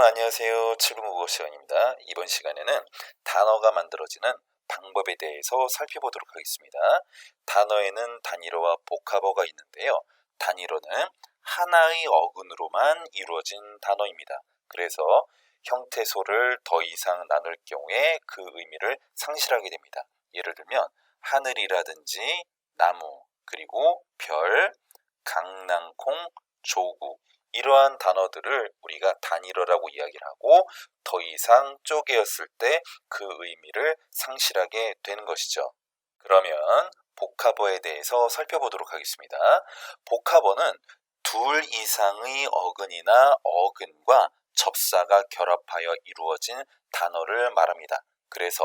여러분 안녕하세요. 7분 국어 시간입니다. 이번 시간에는 단어가 만들어지는 방법에 대해서 살펴보도록 하겠습니다. 단어에는 단일어와 복합어가 있는데요. 단일어는 하나의 어근으로만 이루어진 단어입니다. 그래서 형태소를 더 이상 나눌 경우에 그 의미를 상실하게 됩니다. 예를 들면 하늘이라든지 나무, 그리고 별, 강낭콩, 조구 이러한 단어들을 우리가 단일어라고 이야기를 하고 더 이상 쪼개었을 때 그 의미를 상실하게 되는 것이죠. 그러면 복합어에 대해서 살펴보도록 하겠습니다. 복합어는 둘 이상의 어근이나 어근과 접사가 결합하여 이루어진 단어를 말합니다. 그래서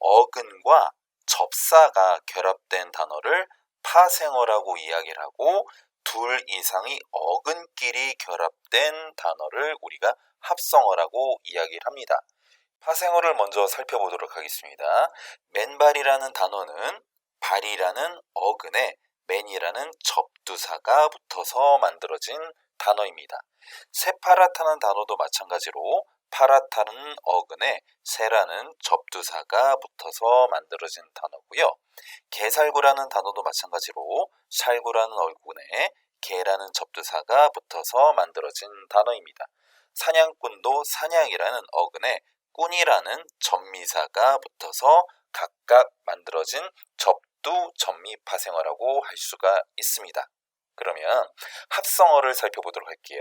어근과 접사가 결합된 단어를 파생어라고 이야기를 하고 둘 이상의 어근끼리 결합된 단어를 우리가 합성어라고 이야기를 합니다. 파생어를 먼저 살펴보도록 하겠습니다. 맨발이라는 단어는 발이라는 어근에 맨이라는 접두사가 붙어서 만들어진 단어입니다. 새파랗다는 단어도 마찬가지로 파랗다는 어근에 새라는 접두사가 붙어서 만들어진 단어고요. 개살구라는 단어도 마찬가지로 살구라는 어근에 개라는 접두사가 붙어서 만들어진 단어입니다. 사냥꾼도 사냥이라는 어근에 꾼이라는 전미사가 붙어서 각각 만들어진 접두 전미 파생어라고 할 수가 있습니다. 그러면 합성어를 살펴보도록 할게요.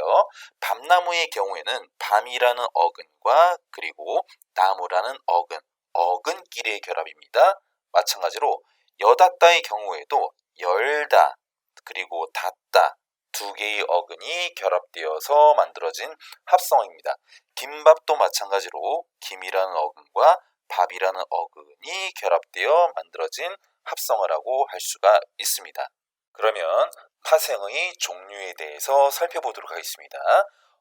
밤나무의 경우에는 밤이라는 어근과 그리고 나무라는 어근, 어근끼리의 결합입니다. 마찬가지로 여닫다의 경우에도 열다 그리고 닫다 두 개의 어근이 결합되어서 만들어진 합성어입니다. 김밥도 마찬가지로 김이라는 어근과 밥이라는 어근이 결합되어 만들어진 합성어라고 할 수가 있습니다. 그러면 파생의 종류에 대해서 살펴보도록 하겠습니다.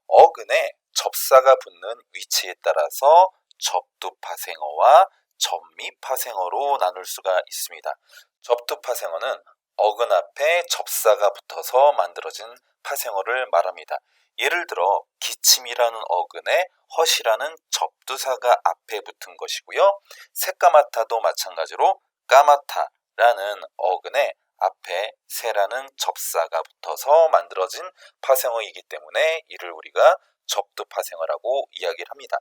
어근에 접사가 붙는 위치에 따라서 접두파생어와 전미파생어로 나눌 수가 있습니다. 접두파생어는 어근 앞에 접사가 붙어서 만들어진 파생어를 말합니다. 예를 들어 기침이라는 어근에 헛이라는 접두사가 앞에 붙은 것이고요. 새까맣다도 마찬가지로 까맣다라는 어근에 앞에 새라는 접사가 붙어서 만들어진 파생어이기 때문에 이를 우리가 접두파생어라고 이야기를 합니다.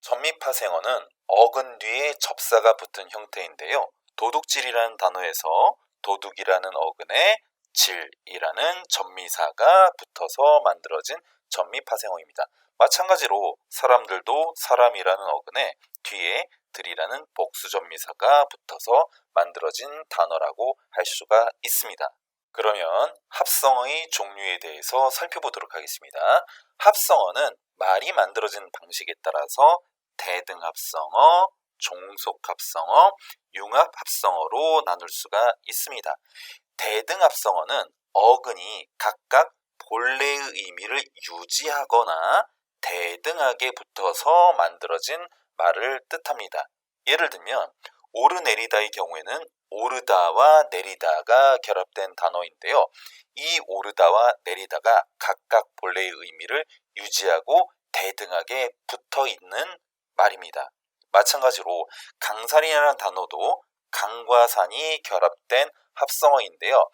전미파생어는 어근 뒤에 접사가 붙은 형태인데요. 도둑질이라는 단어에서 도둑이라는 어근에 질이라는 전미사가 붙어서 만들어진 전미파생어입니다. 마찬가지로 사람들도 사람이라는 어근에 뒤에 들이라는 복수전미사가 붙어서 만들어진 단어라고 할 수가 있습니다. 그러면 합성어의 종류에 대해서 살펴보도록 하겠습니다. 합성어는 말이 만들어진 방식에 따라서 대등합성어, 종속합성어, 융합합성어로 나눌 수가 있습니다. 대등합성어는 어근이 각각 본래의 의미를 유지하거나 대등하게 붙어서 만들어진 말을 뜻합니다. 예를 들면 오르내리다의 경우에는 오르다와 내리다가 결합된 단어인데요. 이 오르다와 내리다가 각각 본래의 의미를 유지하고 대등하게 붙어 있는 말입니다. 마찬가지로 강산이라는 단어도 강과 산이 결합된 합성어인데요.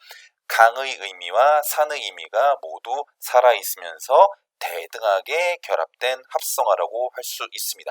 강의 의미와 산의 의미가 모두 살아있으면서 대등하게 결합된 합성어라고 할 수 있습니다.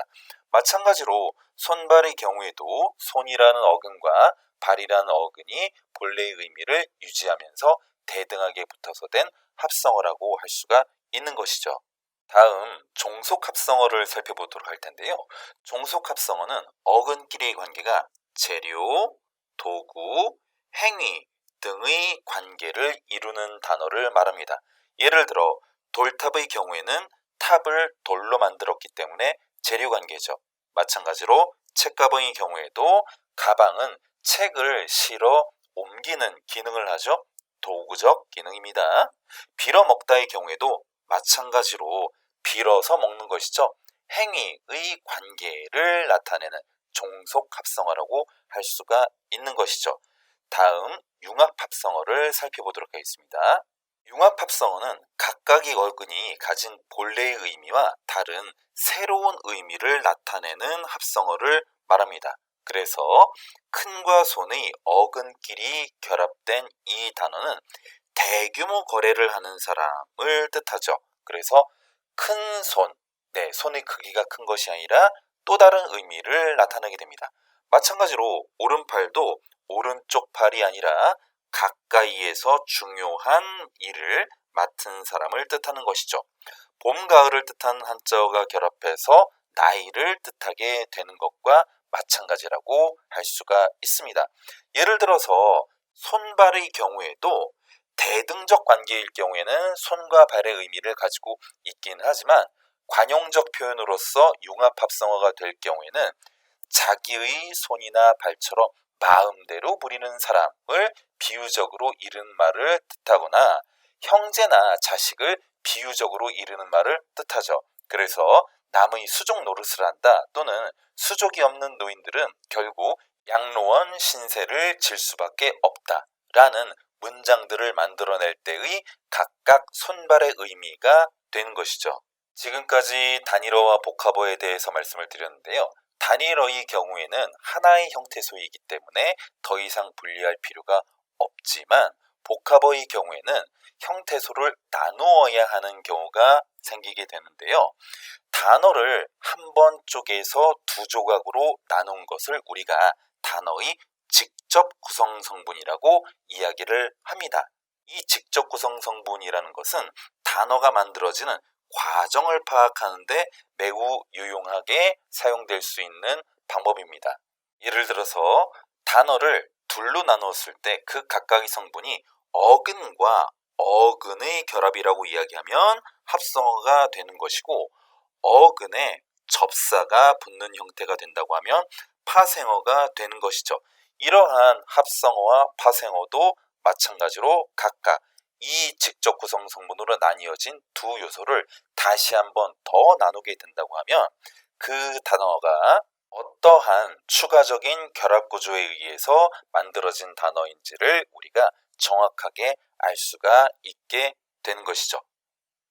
마찬가지로 손발의 경우에도 손이라는 어근과 발이라는 어근이 본래의 의미를 유지하면서 대등하게 붙어서 된 합성어라고 할 수가 있는 것이죠. 다음 종속합성어를 살펴보도록 할 텐데요. 종속합성어는 어근끼리의 관계가 재료, 도구, 행위 등의 관계를 이루는 단어를 말합니다. 예를 들어 돌탑의 경우에는 탑을 돌로 만들었기 때문에 재료 관계죠. 마찬가지로 책가방의 경우에도 가방은 책을 실어 옮기는 기능을 하죠. 도구적 기능입니다. 빌어 먹다의 경우에도 마찬가지로 빌어서 먹는 것이죠. 행위의 관계를 나타내는 종속 합성어라고 할 수가 있는 것이죠. 다음 융합 합성어를 살펴보도록 하겠습니다. 융합 합성어는 각각의 어근이 가진 본래의 의미와 다른 새로운 의미를 나타내는 합성어를 말합니다. 그래서 큰과 손의 어근끼리 결합된 이 단어는 대규모 거래를 하는 사람을 뜻하죠. 그래서 큰 손, 네, 손의 크기가 큰 것이 아니라 또 다른 의미를 나타내게 됩니다. 마찬가지로 오른팔도 오른쪽 팔이 아니라 가까이에서 중요한 일을 맡은 사람을 뜻하는 것이죠. 봄, 가을을 뜻하는 한자어가 결합해서 나이를 뜻하게 되는 것과 마찬가지라고 할 수가 있습니다. 예를 들어서 손발의 경우에도 대등적 관계일 경우에는 손과 발의 의미를 가지고 있긴 하지만 관용적 표현으로서 융합합성어가 될 경우에는 자기의 손이나 발처럼 마음대로 부리는 사람을 비유적으로 이르는 말을 뜻하거나 형제나 자식을 비유적으로 이르는 말을 뜻하죠. 그래서 남의 수족 노릇을 한다 또는 수족이 없는 노인들은 결국 양로원 신세를 질 수밖에 없다 라는 문장들을 만들어낼 때의 각각 손발의 의미가 되는 것이죠. 지금까지 단일어와 복합어에 대해서 말씀을 드렸는데요. 단일어의 경우에는 하나의 형태소이기 때문에 더 이상 분리할 필요가 없지만 복합어의 경우에는 형태소를 나누어야 하는 경우가 생기게 되는데요. 단어를 한번 쪼개서 두 조각으로 나눈 것을 우리가 단어의 직접 구성 성분이라고 이야기를 합니다. 이 직접 구성 성분이라는 것은 단어가 만들어지는 과정을 파악하는데 매우 유용하게 사용될 수 있는 방법입니다. 예를 들어서 단어를 둘로 나누었을 때 그 각각의 성분이 어근과 어근의 결합이라고 이야기하면 합성어가 되는 것이고 어근에 접사가 붙는 형태가 된다고 하면 파생어가 되는 것이죠. 이러한 합성어와 파생어도 마찬가지로 각각 이 직접 구성 성분으로 나뉘어진 두 요소를 다시 한번 더 나누게 된다고 하면 그 단어가 어떠한 추가적인 결합 구조에 의해서 만들어진 단어인지를 우리가 정확하게 알 수가 있게 되는 것이죠.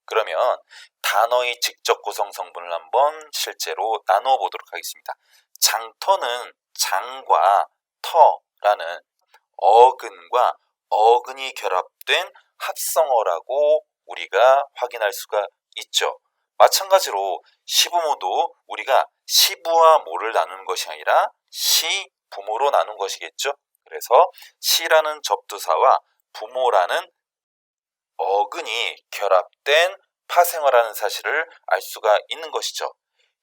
그러면 단어의 직접 구성 성분을 한번 실제로 나누어 보도록 하겠습니다. 장터는 장과 터라는 어근과 어근이 결합된 합성어라고 우리가 확인할 수가 있죠. 마찬가지로 시부모도 우리가 시부와 모를 나누는 것이 아니라 시, 부모로 나눈 것이겠죠. 그래서 시라는 접두사와 부모라는 어근이 결합된 파생어라는 사실을 알 수가 있는 것이죠.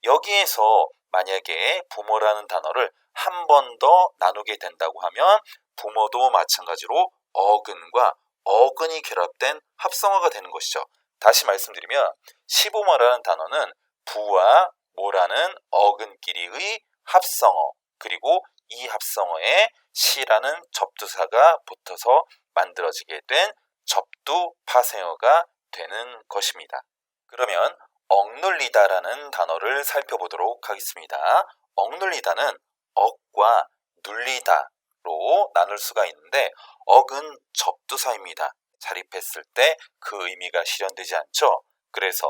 여기에서 만약에 부모라는 단어를 한 번 더 나누게 된다고 하면 부모도 마찬가지로 어근과 어근이 결합된 합성어가 되는 것이죠. 다시 말씀드리면 시부모라는 단어는 부와 모라는 어근끼리의 합성어 그리고 이 합성어에 시라는 접두사가 붙어서 만들어지게 된 접두 파생어가 되는 것입니다. 그러면 억눌리다라는 단어를 살펴보도록 하겠습니다. 억눌리다는 억과 눌리다 로 나눌 수가 있는데 억은 접두사입니다. 자립했을 때 그 의미가 실현되지 않죠. 그래서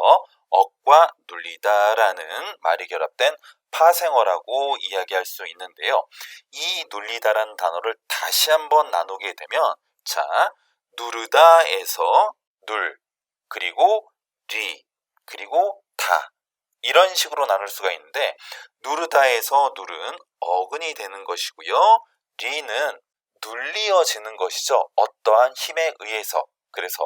억과 눌리다라는 말이 결합된 파생어라고 이야기할 수 있는데요. 이 눌리다라는 단어를 다시 한번 나누게 되면 자, 누르다에서 눌 그리고 리 그리고 다 이런 식으로 나눌 수가 있는데 누르다에서 눌은 어근이 되는 것이고요. 리는 눌리어지는 것이죠. 어떠한 힘에 의해서. 그래서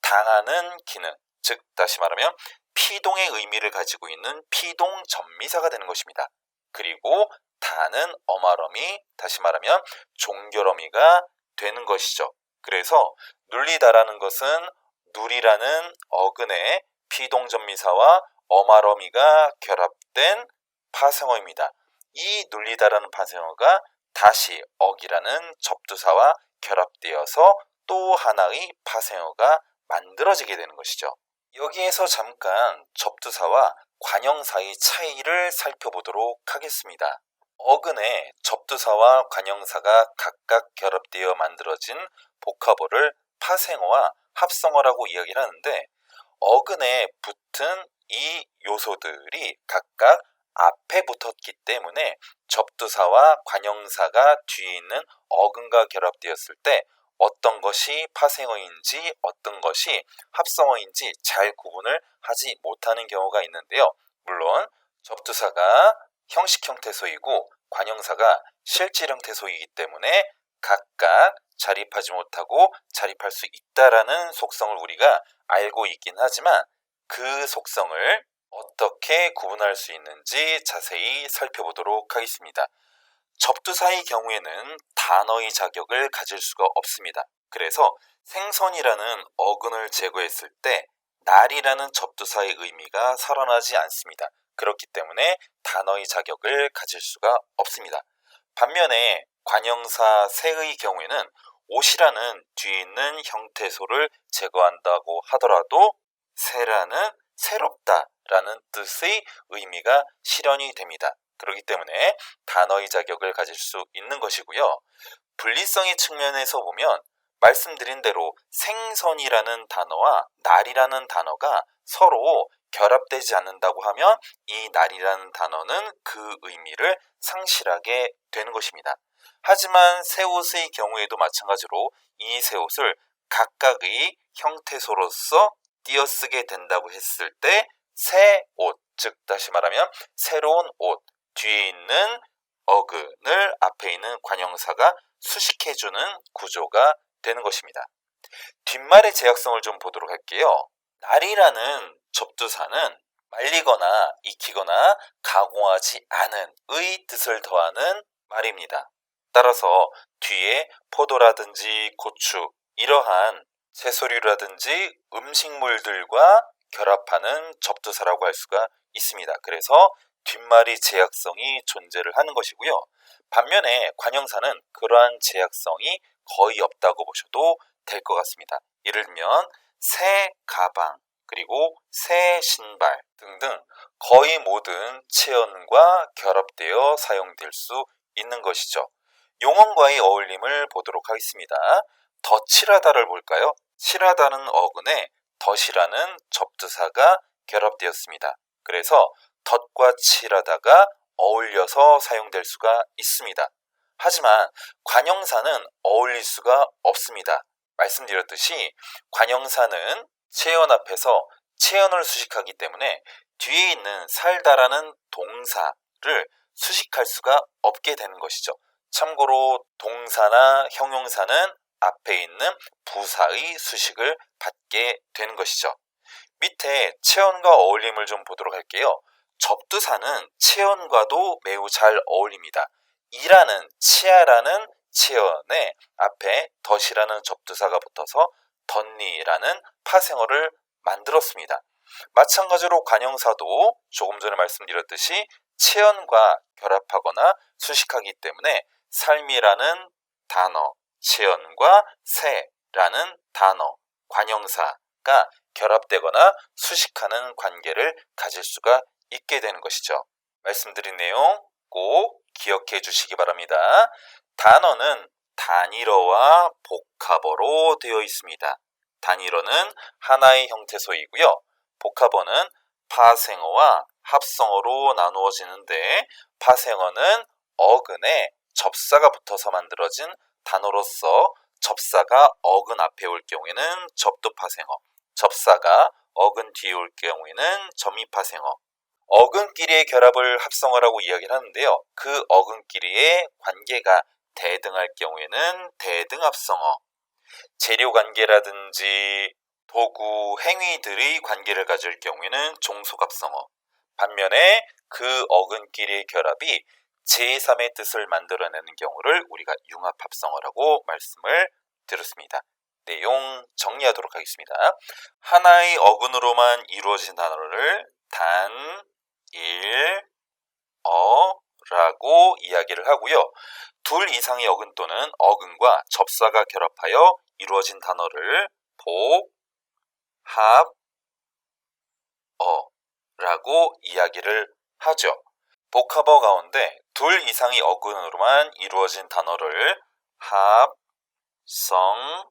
당하는 기능, 즉 다시 말하면 피동의 의미를 가지고 있는 피동 전미사가 되는 것입니다. 그리고 다는 어말어미, 다시 말하면 종결어미가 되는 것이죠. 그래서 눌리다라는 것은 누리라는 어근의 피동전미사와 어말어미가 결합된 파생어입니다. 이 눌리다라는 파생어가 다시 억이라는 접두사와 결합되어서 또 하나의 파생어가 만들어지게 되는 것이죠. 여기에서 잠깐 접두사와 관형사의 차이를 살펴보도록 하겠습니다. 어근에 접두사와 관형사가 각각 결합되어 만들어진 복합어를 파생어와 합성어라고 이야기를 하는데 어근에 붙은 이 요소들이 각각 앞에 붙었기 때문에 접두사와 관형사가 뒤에 있는 어근과 결합되었을 때 어떤 것이 파생어인지 어떤 것이 합성어인지 잘 구분을 하지 못하는 경우가 있는데요. 물론 접두사가 형식 형태소이고 관형사가 실질 형태소이기 때문에 각각 자립하지 못하고 자립할 수 있다라는 속성을 우리가 알고 있긴 하지만 그 속성을 어떻게 구분할 수 있는지 자세히 살펴보도록 하겠습니다. 접두사의 경우에는 단어의 자격을 가질 수가 없습니다. 그래서 생선이라는 어근을 제거했을 때 날이라는 접두사의 의미가 살아나지 않습니다. 그렇기 때문에 단어의 자격을 가질 수가 없습니다. 반면에 관형사 새의 경우에는 옷이라는 뒤에 있는 형태소를 제거한다고 하더라도 새라는 새롭다 라는 뜻의 의미가 실현이 됩니다. 그렇기 때문에 단어의 자격을 가질 수 있는 것이고요. 분리성의 측면에서 보면 말씀드린 대로 생선이라는 단어와 날이라는 단어가 서로 결합되지 않는다고 하면 이 날이라는 단어는 그 의미를 상실하게 되는 것입니다. 하지만 새 옷의 경우에도 마찬가지로 이 새 옷을 각각의 형태소로서 띄어쓰게 된다고 했을 때 새 옷, 즉 다시 말하면 새로운 옷 뒤에 있는 어근을 앞에 있는 관형사가 수식해주는 구조가 되는 것입니다. 뒷말의 제약성을 좀 보도록 할게요. 날이라는 접두사는 말리거나 익히거나 가공하지 않은 의 뜻을 더하는 말입니다. 따라서 뒤에 포도라든지 고추 이러한 채소류라든지 음식물들과 결합하는 접두사라고 할 수가 있습니다. 그래서 뒷말이 제약성이 존재를 하는 것이고요. 반면에 관형사는 그러한 제약성이 거의 없다고 보셔도 될 것 같습니다. 예를 들면 새 가방 그리고 새 신발 등등 거의 모든 체언과 결합되어 사용될 수 있는 것이죠. 용언과의 어울림을 보도록 하겠습니다. 덧칠하다를 볼까요? 칠하다는 어근에 덧이라는 접두사가 결합되었습니다. 그래서 덧과 칠하다가 어울려서 사용될 수가 있습니다. 하지만 관형사는 어울릴 수가 없습니다. 말씀드렸듯이 관형사는 체언 앞에서 체언을 수식하기 때문에 뒤에 있는 살다라는 동사를 수식할 수가 없게 되는 것이죠. 참고로 동사나 형용사는 앞에 있는 부사의 수식을 받게 되는 것이죠. 밑에 체언과 어울림을 좀 보도록 할게요. 접두사는 체언과도 매우 잘 어울립니다. 이라는 치아라는 체언에 앞에 덧이라는 접두사가 붙어서 덧니라는 파생어를 만들었습니다. 마찬가지로 관형사도 조금 전에 말씀드렸듯이 체언과 결합하거나 수식하기 때문에 삶이라는 단어, 체언과 새라는 단어, 관형사가 결합되거나 수식하는 관계를 가질 수가 있게 되는 것이죠. 말씀드린 내용 꼭 기억해 주시기 바랍니다. 단어는 단일어와 복합어로 되어 있습니다. 단일어는 하나의 형태소이고요. 복합어는 파생어와 합성어로 나누어지는데 파생어는 어근에 접사가 붙어서 만들어진 단어로서 접사가 어근 앞에 올 경우에는 접두파생어, 접사가 어근 뒤에 올 경우에는 점입파생어, 어근끼리의 결합을 합성어라고 이야기를 하는데요. 그 어근끼리의 관계가 대등할 경우에는 대등합성어, 재료 관계라든지 도구, 행위들의 관계를 가질 경우에는 종속합성어, 반면에 그 어근끼리의 결합이 제3의 뜻을 만들어내는 경우를 우리가 융합합성어라고 말씀을 드렸습니다. 내용 정리하도록 하겠습니다. 하나의 어근으로만 이루어진 단어를 단, 일, 어 라고 이야기를 하고요. 둘 이상의 어근 또는 어근과 접사가 결합하여 이루어진 단어를 복, 합, 어 라고 이야기를 하죠. 복합어 가운데 둘 이상의 어근으로만 이루어진 단어를 합, 성,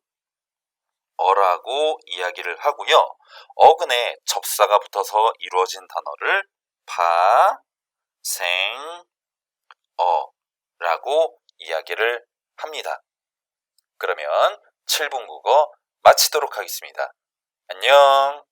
어라고 이야기를 하고요. 어근에 접사가 붙어서 이루어진 단어를 파, 생, 어라고 이야기를 합니다. 그러면 7분 국어 마치도록 하겠습니다. 안녕!